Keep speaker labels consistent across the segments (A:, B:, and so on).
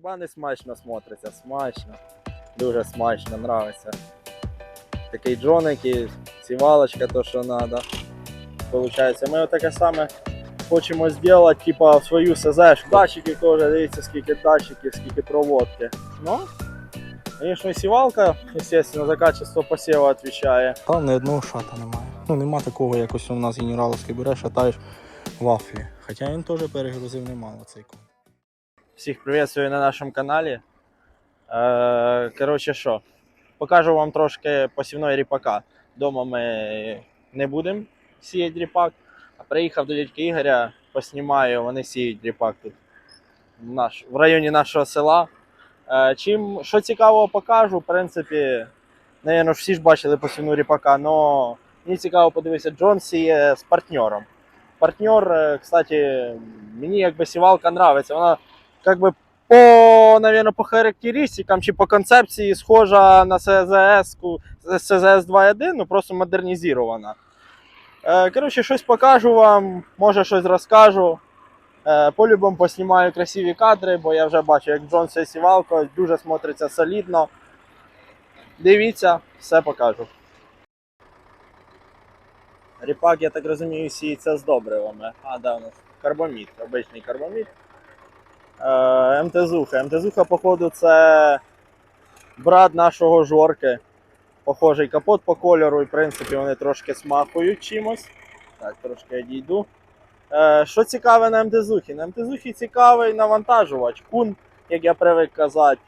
A: хіба не смачно смотриться? Смачно. Дуже смачно, нравиться. Такий джоник і сівалочка, то що треба. Получається, ми отаке саме хочемо зробити, типа в свою СЗ. Датчики теж, дивіться, скільки датчиків, скільки проводки. Ну, звісно, сівалка, звісно, за качество посіву відповідає.
B: Та ні одного шата немає. Ну нема такого, якось у нас генераловський береш, шатаєш вафлі. Хоча він теж перегрузив немало цей конь.
A: Всіх приветствую на нашому каналі. Е, коротше, що, покажу вам трошки посівної ріпака. Дома ми не будемо сіяти ріпак, а приїхав до дядька Ігоря, поснімаю, вони сіють ріпак тут в, районі нашого села. Е, чим, що цікавого покажу, в принципі, напевно, всі ж бачили посівну ріпака, але мені цікаво подивитися, Джон сіє з партнером. Партнер, е, кстати, мені якби сівалка нравиться. Вона как бы по, наверное, по характеристикам чи по концепції схожа на СЗС, СЗС 2.1, ну просто модернізована. Е, коротше, щось покажу вам, може щось розкажу. Е, по-любому поснімаю красиві кадри, бо я вже бачу, як Джон сівалко, дуже смотриться солідно. Дивіться, все покажу. Ріпак, я так розумію, сіється з добривами. А, да, у нас карбамід, обичний карбамід. Е, МТЗуха. МТЗуха, походу, це брат нашого жорки. Похожий капот по кольору, і в принципі вони трошки смахують чимось. Так, трошки я дійду. Е, що цікаве на МТЗухі? На МТЗухі цікавий навантажувач. Кун, як я привик казати.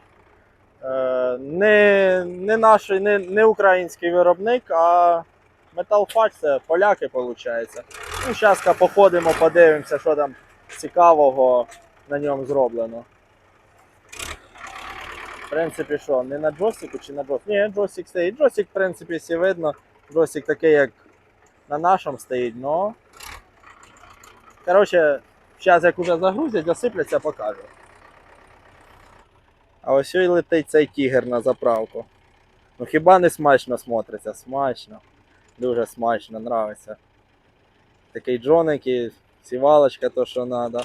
A: Е, не, не наш, не, не український виробник, а Metal це поляки, виходить. Ну, зараз походимо, подивимося, що там цікавого на ньому зроблено. В принципі, що, не на джойстику чи на джойстику? Ні, джойстик стоїть. Джойстик, в принципі, всі видно. Джойстик такий, як на нашому стоїть, но. Коротше, зараз як уже загрузять, засипляться, покажу. А ось і летить цей тігр на заправку. Ну хіба не смачно смотриться? Смачно. Дуже смачно, нравиться. Такий джоник і сівалочка, то що треба.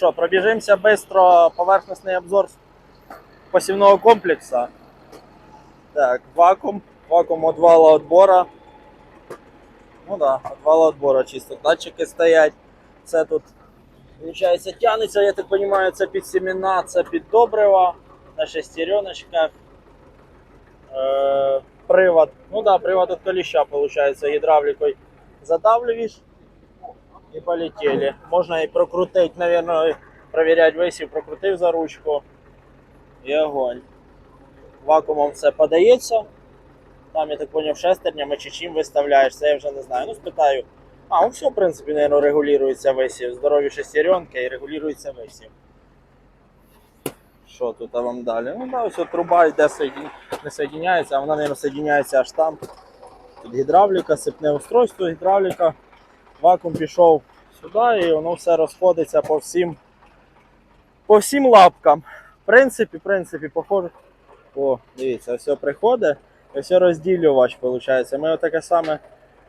A: Що, пробіжимося швидко поверхностний обзор посівного комплексу. Так, вакуум, вакуум отвала отбора. Ну да, отвала отбора чисто. Датчики стоять. Це тут, виходить, тягнеться, я так розумію, це під семена, це під добрива на шестереночках. Е, привод. Ну да, привод от коліща, виходить, гідравлікою задавлюєш і полетели. Можна і прокрутити, наверное, проверять висів, прокрутив за ручку. І огонь. Вакуумом все подається. Там, я так поняв, шестернями чи чим виставляєш, це я вже не знаю. Ну, спитаю. А, ну все, в принципі, наверное, регулюється висів. Здорові шестеренки і регулюється висів. Що тут а вам далі? Ну, да, ось труба йде не соєдиняється, а вона, наверное, соєдиняється аж там. Тут гідравліка, сипне устройство, гідравліка вакуум пішов сюди і воно все розходиться по всім по всім лапкам. В принципі, в принципі, похоже. О, дивіться, все приходить, і все розділювач, виходить. Ми таке саме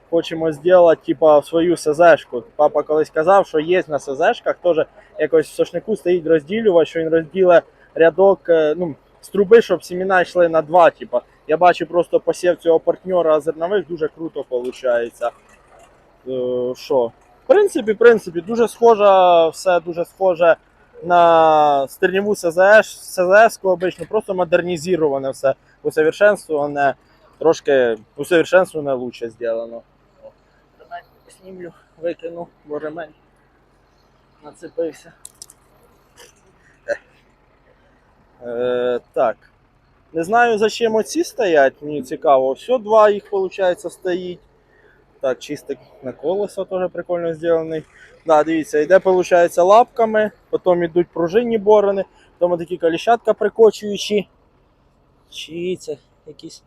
A: хочемо зробити, типа, в свою СЗшку. Папа колись казав, що є на СЗшках теж якось в сошнику стоїть розділювач, що він розділить рядок е, ну, з труби, щоб семена йшли на два. Типа. Я бачу просто посів цього партнера зернових, дуже круто виходить. Е, що? В принципі, в принципі, дуже схоже, все дуже схоже на стерніву СЗС, СЗС обично, просто модернізоване все, усовершенствоване, трошки усовершенствоване лучше зроблено. Ремень знімлю, викину, бо ремень нацепився. Е, так. Не знаю, за чим оці стоять, мені цікаво. Все, два їх, виходить, стоїть. Так, чистик на колесо теж прикольно зроблений. Да, дивіться, йде, виходить, лапками, потім йдуть пружинні борони, потім такі коліщатка прикочуючі. Чи це якийсь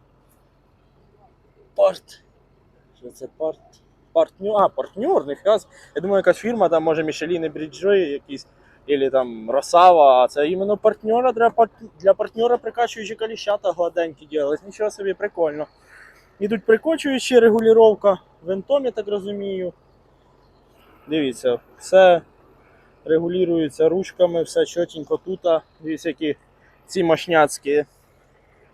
A: порт.
B: Що це парт... партнер? А, партнер, ніфіга. Я думаю, якась фірма, там може Мішеліни Бріджи якісь, або там Росава, а це іменно партнера, для, партнера прикачуючі коліщата гладенькі ділять. Нічого собі, прикольно. Ідуть прикочуючі, регулювання винтом, я так розумію. Дивіться, все регулюється ручками, все чотенько тут. Дивіться, які ці мощняцькі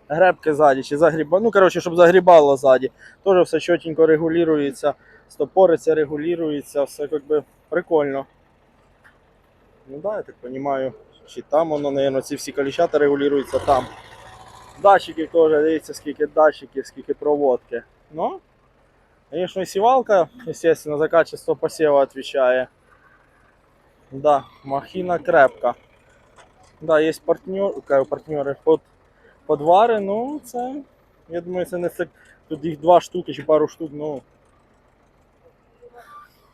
B: гребки ззаді чи загріба. Ну, коротше, щоб загрібало ззаді. Теж все чотенько регулюється, стопориться, регулюється, все як би прикольно. Ну да, я так розумію, чи там воно, наверное, ці всі коліщата регулюються там. Датчиків теж, дивіться, скільки датчиків, скільки проводки. Ну, звісно, і сівалка, естественно, за качество посіву відповідає. Да, махина крепка. Да, є партнер, кажу, партнери под, подвари, ну це. Я думаю, це не це. Тут їх два штуки чи пару штук, ну.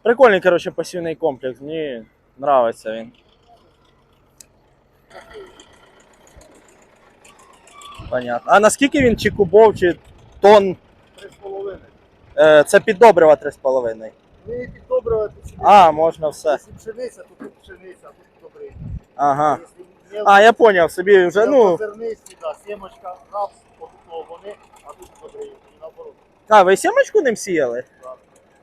B: Прикольний, коротше, пасивний комплекс. Мені нравиться він. Понятно. А наскільки він чи кубов, чи
C: з половиною.
B: Е, це під добрива 3,5.
C: Не піддобрювати собі.
B: А, можна все.
C: Якщо пшениця, то тут пшениця, тут добрий.
B: Ага.
C: Якщо
B: А, я поняв, собі вже, ну.
C: Зернисті, да, сімочка, рапс, отут вони, а тут добрий. І наоборот.
B: А, ви сімочку ним сіяли?
C: Да.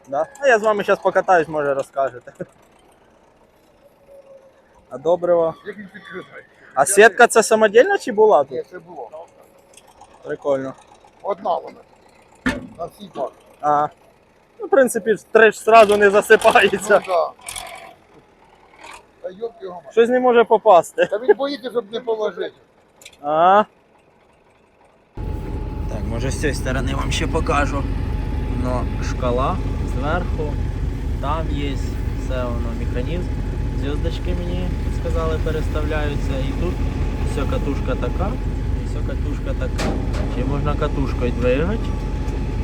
B: Да? А я з вами зараз покатаюсь, може розкажете. А добриво.
C: Як він підкритий?
B: А сітка це самодільна чи була
C: Ні, це було.
B: Прикольно.
C: Одна вона. На всій парі.
B: А. Ну, в принципі, три ж зразу не
C: Ну,
B: засипається.
C: да. Та йоп його мать.
B: Щось не може попасти.
C: Та він боїться, щоб не положити.
B: А. Так, може з цієї сторони вам ще покажу. Но шкала зверху, там є все воно механізм. Зв'язочки мені сказали переставляються. І тут все катушка така, катушка така. Ще можна катушкою двигати.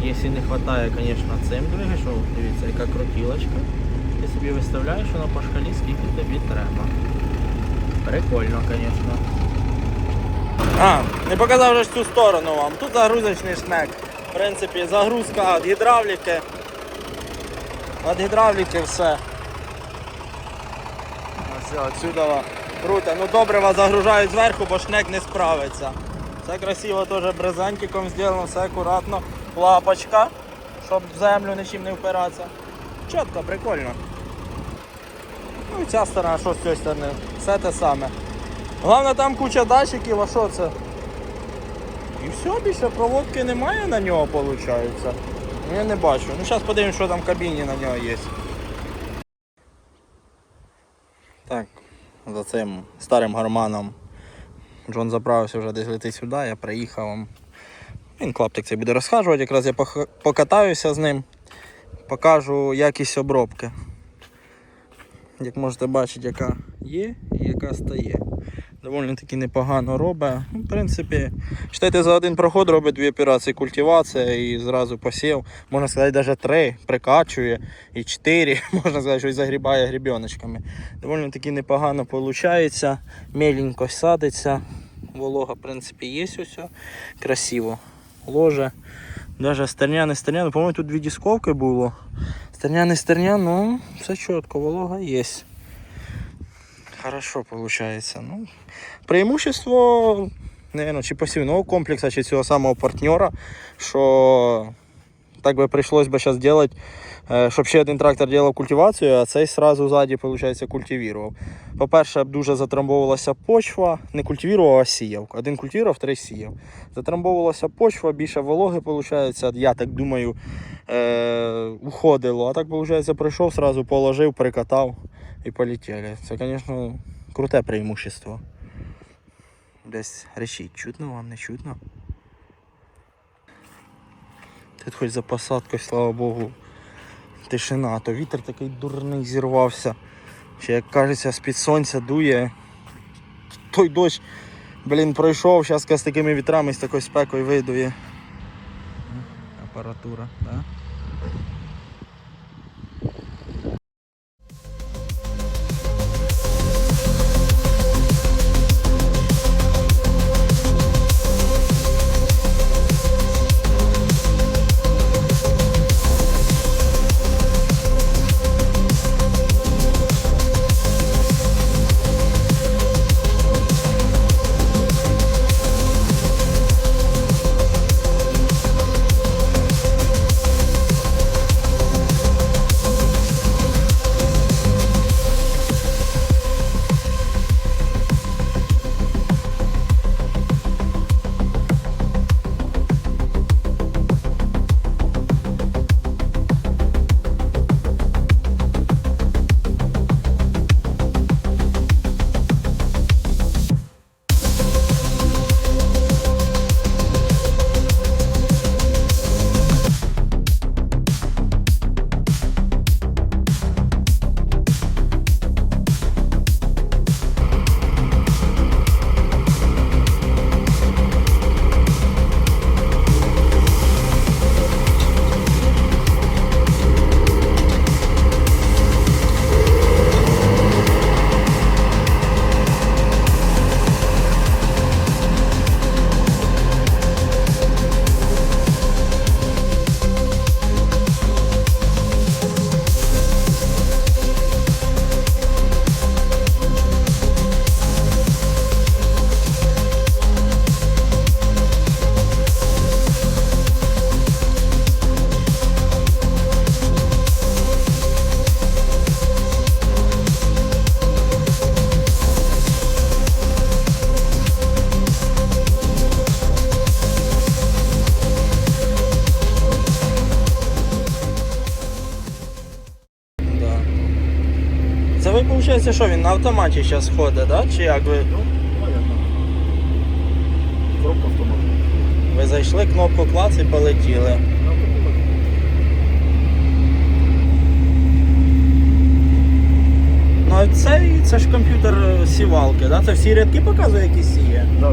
B: Якщо не вистачає, звісно, цим двигаєш, О, дивіться, яка крутілочка. Ти собі виставляєш воно по шкалі, скільки тобі треба. Прикольно, звісно. А, не показав вже цю сторону вам. Тут загрузочний шнек. В принципі, загрузка від гідравліки. Від гідравліки все. Ось отсюда круто. Ну добре вас загружають зверху, бо шнек не справиться. Все красиво теж брезентиком зроблено, все акуратно. Лапочка, щоб в землю нічим не впиратися. Чітко, прикольно. Ну і ця сторона, що з цієї сторони? Все те саме. Головне там куча датчиків, а що це? І все, більше проводки немає на нього, виходить. Ну, Я не бачу. Ну зараз подивимось, що там в кабіні на нього є. Так, за цим старим гарманом Джон заправився вже десь летить сюди, я приїхав. Він клаптик цей буде розхажувати, якраз я покатаюся з ним, покажу якість обробки. Як можете бачити, яка є і яка стає. Доволі таки непогано робить. Ну, В принципі, читайте, за один проход робить дві операції культивація і зразу посів. Можна сказати, навіть три прикачує і чотири, можна сказати, що й загрібає грібіночками. Доволі таки непогано виходить, меленько садиться. Волога, в принципі, є усе. Красиво. Ложе. Даже стерня, не стерня, ну, по-моєму, тут дві дисковки було. Стерня, не стерня, ну, все чітко, волога є. Хорошо виходить. Ну, преимущество, наверное, чи посівного комплексу, чи цього самого партнера, що так би прийшлось би зараз робити, е, щоб ще один трактор робив культивацію, а цей сразу ззаді, виходить, культивував. По-перше, дуже затрамбовувалася почва, не культивував, а сіяв. Один культивував, три сіяв. Затрамбовувалася почва, більше вологи, виходить, я так думаю, е- уходило. А так, виходить, прийшов, сразу положив, прикатав і полетіли. Це, звісно, круте преимущество. Десь речить, чутно вам, не чутно? Тут хоч за посадкою, слава Богу, тишина, то вітер такий дурний зірвався. Ще як кажеться, з-під сонця дує. Той дощ, блін, пройшов, зараз з такими вітрами, з такою спекою видує. Апаратура, так? Да? Виходить, що він на автоматі зараз ходить, да? Чи як ви,
C: Ну. Коробка автомат.
B: ви зайшли, кнопку клац і полетіли.
C: Ну.
B: А це, це ж комп'ютер е, сівалки, да? Це всі рядки показує, які сіє.
C: Да.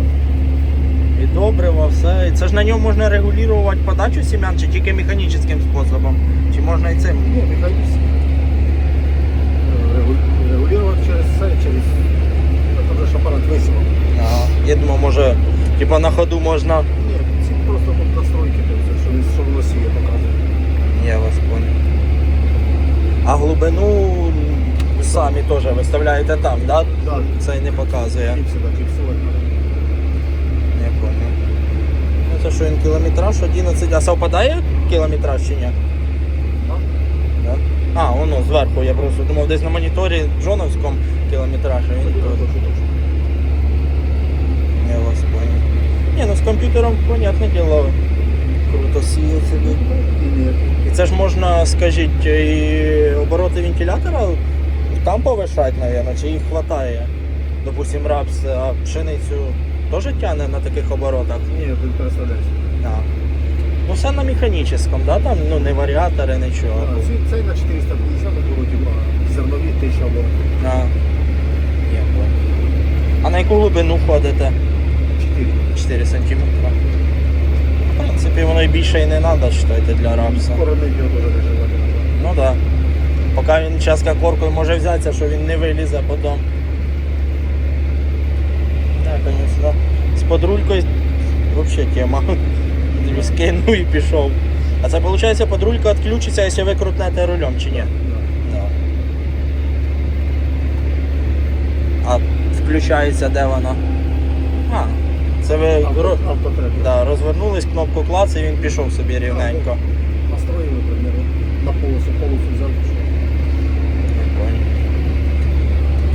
B: І добрива, все. І це ж на ньому можна регулювати подачу сім'ян чи тільки механічним способом. Чи можна і цим?
C: Не, механически. Регу- Регулировать через сайт, через... Это же ж аппарат весело.
B: А, я думав, може, типа на ходу можна.
C: Нет, ці просто тут настройки, тобто, що, він- що воно сіє показує.
B: Я вас понял. А глибину самі теж виставляєте там, да?
C: Да,
B: Це не показує.
C: кліпси, да, кліпсувати.
B: Я понял. Ну це що він кілометраж 11. А совпадає кілометраж чи ні? А, воно зверху, я просто думав, десь на моніторі Джоновському кілометраж, а він тут. Я вас понял. Ні, ну з комп'ютером, понятне діло, круто сіє собі.
C: І
B: це ж можна, скажіть, і обороти вентилятора там повишати, мабуть, чи їх вистачає? Допустим, рапс, а пшеницю теж тягне на таких оборотах?
C: Ні, ти переставляєш.
B: Ну все на механічному, да? Там ну, не варіатори, нічого.
C: А, цей- Цей на 450 оборотів, а зернові 1000 оборотів.
B: А. Я понял. А на яку глибину ходите?
C: 4.
B: 4 см. В принципі, воно і більше і не треба, вважайте, для рапса.
C: Скоро не його теж доживати.
B: Ну так. Да. Поки він часто коркою може взятися, що він не вилізе потім. Так, звісно. З подрулькою взагалі тема. Скинув і пішов. А це виходить, подрулька відключиться, якщо ви крутнете рулем чи ні? Да. А включається де вона? А, це ви
C: Автотрек.
B: да, розвернулись, кнопку клац і він пішов собі рівненько.
C: Настроїли, примерно, на полосу, полосу взяв. пішов.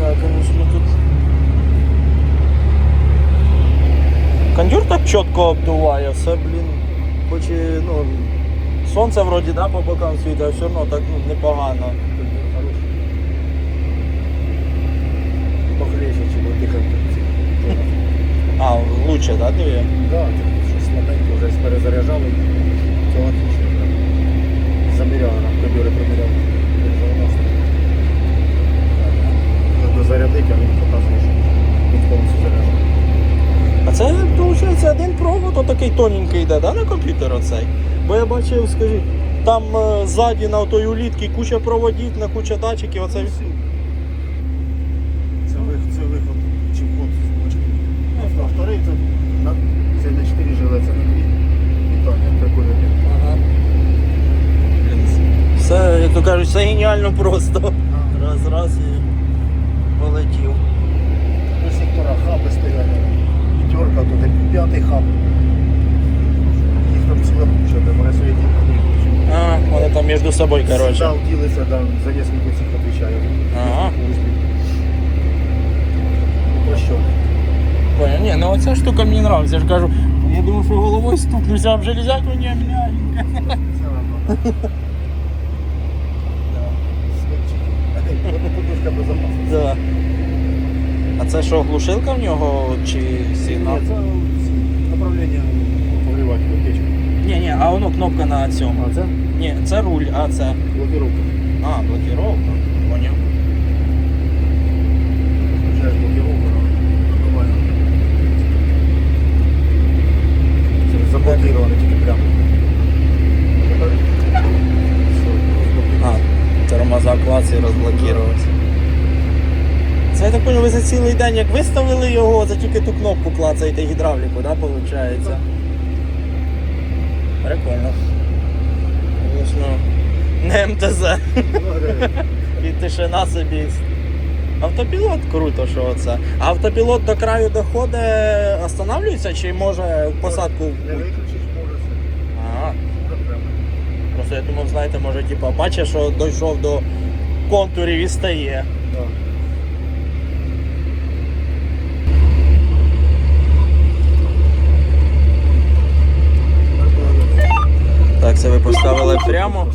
B: Так, конечно, тут. Кондюр так чітко обдуває, все, блін. І, ну, сонце вроді да, по бокам світить, а все одно так ну, непогано.
C: Похлеще, чим тих.
B: А, лучше, да, диви?
C: Да, щось слабенько вже перезаряджали. Це отлично. Заміряли нам, кондюри проміряли. Треба зарядити, а він показує, що він повністю заряджений.
B: А це, виходить, один провод отакий тоненький йде, да, на комп'ютер оцей? Бо я бачив, скажіть, там е, ззаді на той улітки куча проводів, на куча датчиків, оце.
C: Це виход, це виход, чи вход з бочки. А вторий це, на, це не 4 жиле, це на 2. Вітання, прикольно.
B: Ага. Блін, Все, як то кажуть, все геніально просто. Раз, раз і полетів.
C: До сектора хаби стоять. П'ятерка, тут п'ятий хаб. Їх там ціла куча, де мене свої діти.
B: А, вони там між собою, коротше.
C: Дал, ділиться, да, за несколько цих відповідаю.
B: Ага.
C: То що?
B: Понял. Ні, ну оця штука мені нравиться. Я ж кажу, я думаю, що головою стукнуся, а в железяку не м'ягенька.
C: Це ладно. Смельчики. Подушка безопасності.
B: Да. А це що, глушилка в нього чи сигнал?
C: Ні, це направлення погрівати печку.
B: Ні, ні, а воно кнопка на цьому.
C: А це
B: Ні, це руль, а це.
C: блокировка.
B: А, блокировка. Поняв.
C: Включаєш блокировку, ну, нормально. Заблокировано тільки прямо.
B: А, тормоза клац і розблокувався. Це я так понял, ви за цілий день як виставили його, за тільки ту кнопку клацаєте гідравліку, да, виходить? Прикольно. Звісно, не МТЗ. І тишина собі. Автопілот круто, що оце. А автопілот до краю доходить, останавливається чи може в посадку?
C: Не виключиш, може.
B: Ага. Просто я думав, знаєте, може, типа, бачиш, що дійшов до контурів і стає.
C: Так.
B: Це ви поставили прямо.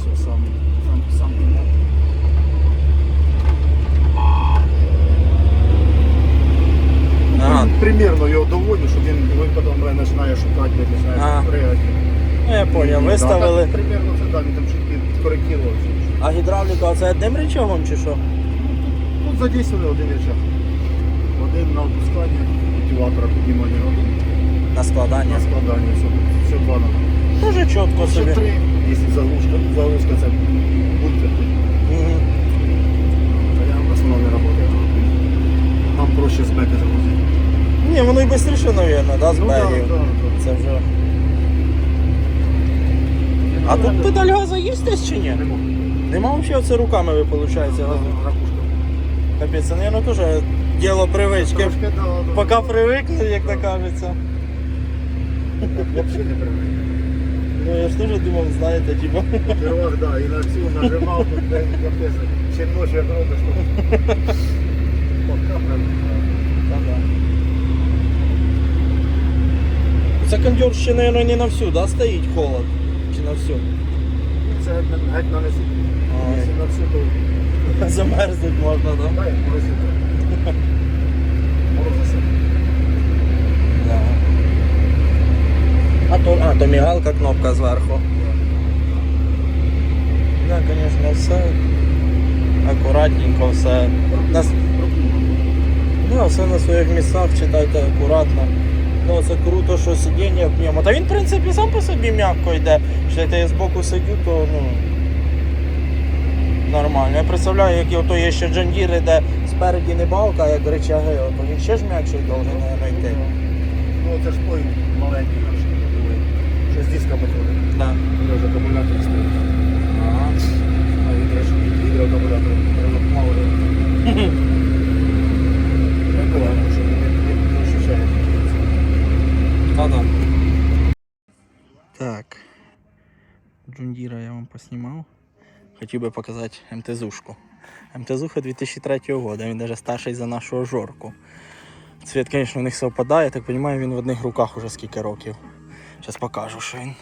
C: Примірно його доводю, щоб він, потім починає шукати, починає пригати.
B: Ну, я поняв, виставили.
C: так, примірно це так, він там чуть підкоректував.
B: А гідравліка це одним речовим чи що?
C: Тут задействовали один рычаг. Один на опускання культиватора піднімання один.
B: На складання.
C: На складання, все, все два на
B: Дуже чітко собі.
C: три, якщо заглушка, заглушка це бункер. А я в основному не працюю. Нам проще з беки загрузити.
B: Ні, воно і швидше, мабуть, да, з
C: Ну,
B: бегів.
C: да, да.
B: Це вже. А тут педаль газа є десь чи ні?
C: Не можу.
B: Нема взагалі це руками ви, виходить, газу. Капець, це, мабуть, теж діло привички.
C: Трошки, да, да.
B: Поки привикнуть, як то кажеться.
C: Взагалі не привик.
B: Ну я ж теж думав, знаєте, типу.
C: Первак, да, і на цю нажимав, тут де капець, ще ночі як робиш, то... Пока привик.
B: Це кондьор ще, мабуть, не на всю, да, стоїть холод? Чи на всю?
C: Це геть на несу.
B: Ой.
C: Якщо на всю, то
B: Замерзнуть можна, так? Да?
C: дай морозити. Морозиться.
B: А то, а, то мігалка кнопка зверху. Да, звісно, все акуратненько, все. На, да, все на своїх місцях читайте акуратно. Ну, це круто, що сидіння в ньому. Та він, в принципі, сам по собі м'яко йде. Що я збоку сидю, то ну. Нормально. Я представляю, які ото є ще джандіри, де спереді не балка, а як речаги, ото він ще ж м'якший должен наверно, йти.
C: Ну, це ж той маленький З диска виходить.
B: Да.
C: Ж акумулятор стоїть.
B: Ага.
C: А гідро- гідроакумулятор мало. Прикольно, він не-.
B: Так. Джундіра я вам поснімав. Хотів би показати МТЗушку. МТЗуха 2003 года, він навіть старший за нашого жорку. Цвіт, звісно, у них совпадає, я так розумію, він в одних руках уже скільки років. Зараз покажу, що він.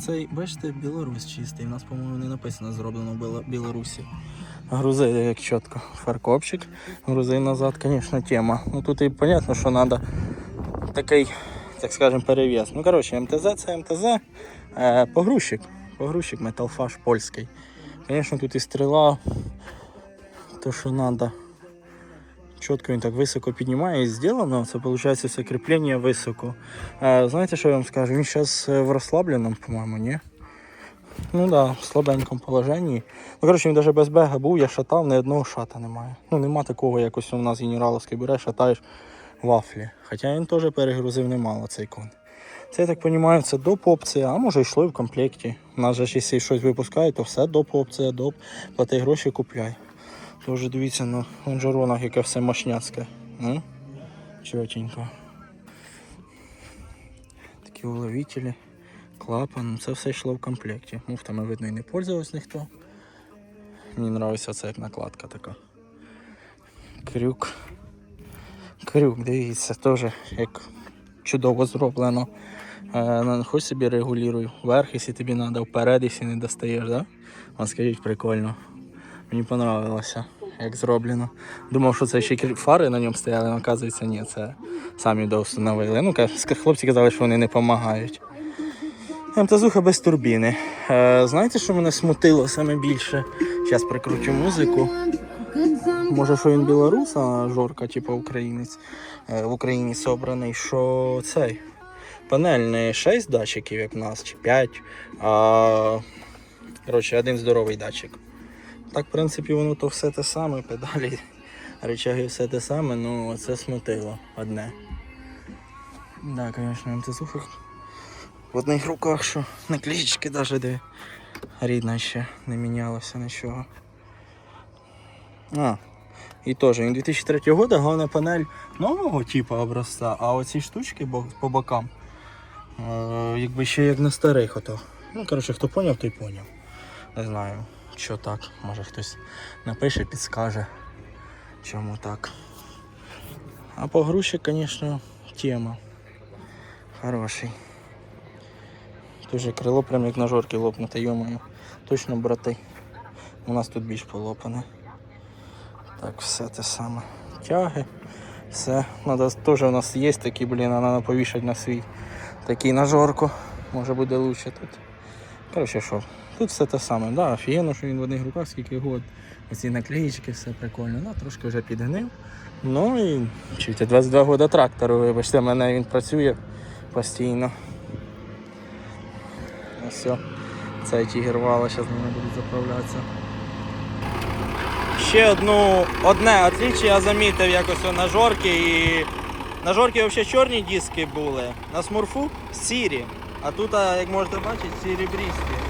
B: Цей, бачите, Білорусь чистий. У нас, по-моєму, не написано зроблено в Білорусі. Грузи як чітко. Фаркопчик. Грузи назад, звісно, тема. Ну тут і понятно, що треба такий, так скажем, перевес. Ну, коротше, МТЗ це МТЗ. Е, погрузчик. Погрузчик, металфаш польський. Звісно, тут і стріла, то що треба. Чітко він так високо піднімає і зроблено. Це виходить все кріплення високо. Е, знаєте, що я вам скажу? Він зараз в розслабленому, по-моєму, ні? Ну так, да, в слабенькому положенні. Ну, коротше, він навіть без бега був, я шатав, ні одного шата немає. Ну, нема такого, якось у нас генераловський береш, шатаєш вафлі. Хоча він теж перегрузив немало цей кон. Це, я так розумію, це доп опція, а може йшло і в комплекті. У нас же якщо щось випускають, то все доп опція, доп. Плати гроші, купляй. Тож дивіться на лонжеронах, яке все мощняцьке. Ну, чотенько. Такі уловителі, клапан, це все йшло в комплекті. Муфтами видно і не пользувався ніхто. Мені подобається це як накладка така. Крюк. Крюк, дивіться, теж як чудово зроблено. Е, хоч собі регулюй вверх, якщо тобі треба, вперед, якщо не достаєш, да? Вам скажіть, прикольно. Мені понравилося, як зроблено. Думав, що це ще фари на ньому стояли, але оказується, ні, це самі доустановили. Ну, хлопці казали, що вони не допомагають. МТЗуха без турбіни. Е, знаєте, що мене смутило саме більше? Зараз прикручу музику. Може, що він білорус, а Жорка, типу українець, е, в Україні собраний, що цей панель не 6 датчиків, як в нас, чи 5, а коротше, один здоровий датчик. Так, в принципі, воно то все те саме, педалі, речаги все те саме, ну це смутило одне. Да, звісно, МТЗуха в одних руках, що наклеїчки навіть де рідна ще не мінялося нічого. А, і теж він 2003 года, головна панель нового типу образця, а оці штучки по бокам, е, якби ще як на старих ото. Ну, коротше, хто поняв, той поняв. Не знаю, що так. Може хтось напише, підскаже, чому так. А погрузчик, звісно, тема. Хороший. Дуже крило прям як на жорки лопнуте, йомаю. Точно брати. У нас тут більш полопане. Так, все те саме. тяги. Все. Надо, теж у нас є такі, блін, а треба повішати на свій такий на жорку. Може буде лучше тут. Коротше, що, тут все те саме, да, офігенно, що він в одних руках, скільки год. Оці наклеїчки, все прикольно. Ну, трошки вже підгнив. Ну і чуєте, 22 роки трактору, вибачте, в мене він працює постійно. Все, цей тігер вала, зараз мене будуть заправлятися. Ще одну, одне отличие я замітив якось на жорки і на жорки взагалі чорні диски були, на смурфу сірі. А тут, як можете бачити, сірі серебристі.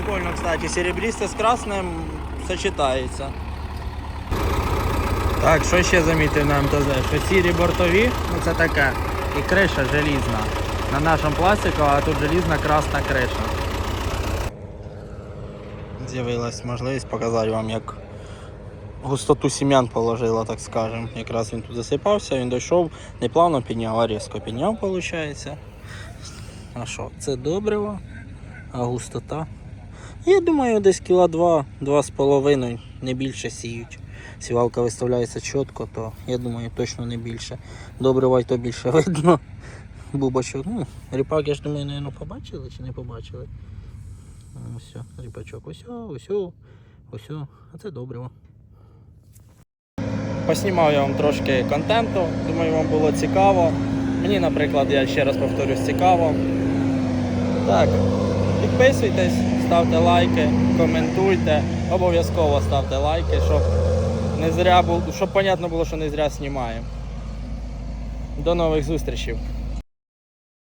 B: Прикольно, кстати, серебристе з красним сочетається. Так, що ще замітив на МТЗ? Що сірі бортові, ну це таке. І криша желізна. На нашому пластику, а тут желізна красна криша. З'явилась можливість показати вам, як густоту сім'ян положила, так скажем. Якраз він тут засипався, він дійшов, не плавно підняв, а різко підняв, виходить. А що, це добриво, а густота. Я думаю, десь кіла два, два з половиною, не більше сіють. Сівалка виставляється чітко, то я думаю, точно не більше. Добрива й то більше видно. Бубочок. Ну, ріпак, я ж думаю, наверное, побачили чи не побачили. Ось, ріпачок, ось, ось, ось, а це добриво. Поснімав я вам трошки контенту, думаю, вам було цікаво. Мені, наприклад, я ще раз повторюсь, цікаво. Так, підписуйтесь, ставте лайки, коментуйте, обов'язково ставте лайки, щоб не зря було, щоб понятно було, що не зря знімаємо. До нових зустрічей!